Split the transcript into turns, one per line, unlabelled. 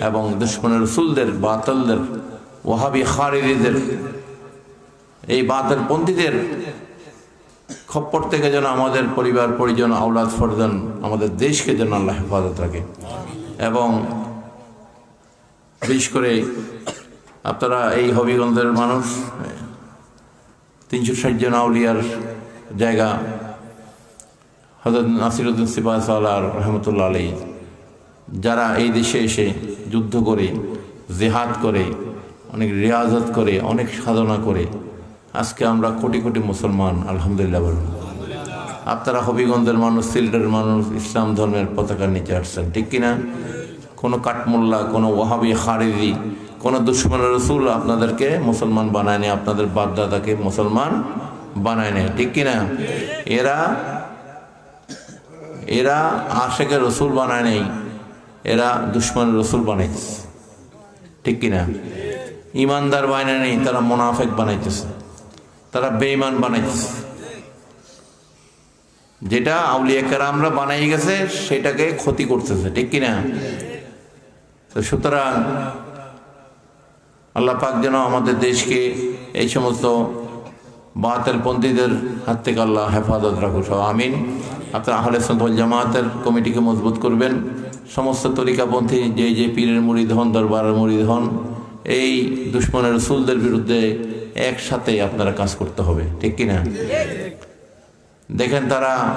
এবং দুশ্মনের রসুলদের, বাতলদের ওহাবি খারিদের এই বাতের পন্থীদের খপ্পর থেকে যেন আমাদের পরিবার, পরিজন আউলাদ ফরজন আমাদের দেশকে যেন আল্লাহ হেফাজত রাখে। এবং বিশেষ করে আপনারা এই হবিগঞ্জের মানুষ, তিনশো ষাট জন আউলিয়ার জায়গা হজরত নাসিরুদ্দিন সিপাহ সাল্লাহ রহমতুল্লাহ আলী যারা এই দেশে এসে যুদ্ধ করে, জেহাদ করে, অনেক রিয়াজত করে, অনেক সাধনা করে, আজকে আমরা কোটি কোটি মুসলমান, আলহামদুলিল্লাহ বলুন আপনারা হবিগঞ্জের মানুষ, সিলেটের মানুষ, ইসলাম ধর্মের পতাকার নিচে আসছেন, ঠিক কিনা? কোনো কাঠমোল্লা, কোনো ওয়াহাবি খারিদি কোনো দুশ্মন রসুল আপনাদেরকে মুসলমান বানায় বানায়নি আপনাদের বাপদাদাকে মুসলমান বানায় নেয়, ঠিক কিনা? এরা এরা আশেকের রসুল বানায় নেই এরা দুশ্মন রসুল বানাইছে ঠিক কিনা? ইমানদার বানায় নেই, তারা মোনাফেক বানাইতেছে। তারা বেঈমান বানাইতেছে। যেটা আউলিয়া আমরা বানাই গেছে, সেটাকে ক্ষতি করতেছে। ঠিক কিনা? তো সুতরাং আল্লাহ পাক যেন আমাদের দেশকে এই সমস্ত বাতেল পন্থীদের হাত থেকে আল্লাহ হেফাজত রাখু সব আমিন। আপনার আহলে সন্তল জামাতের কমিটিকে মজবুত করবেন। সমস্ত তরিকাপন্থী যে যে পীরের মুড়ি ধন দরবারের মুড়ি ধন এই দুশ্মনের সুলদের বিরুদ্ধে একসাথে আপনারা কাজ করতে হবে ঠিক কিনা? দেখেন তারা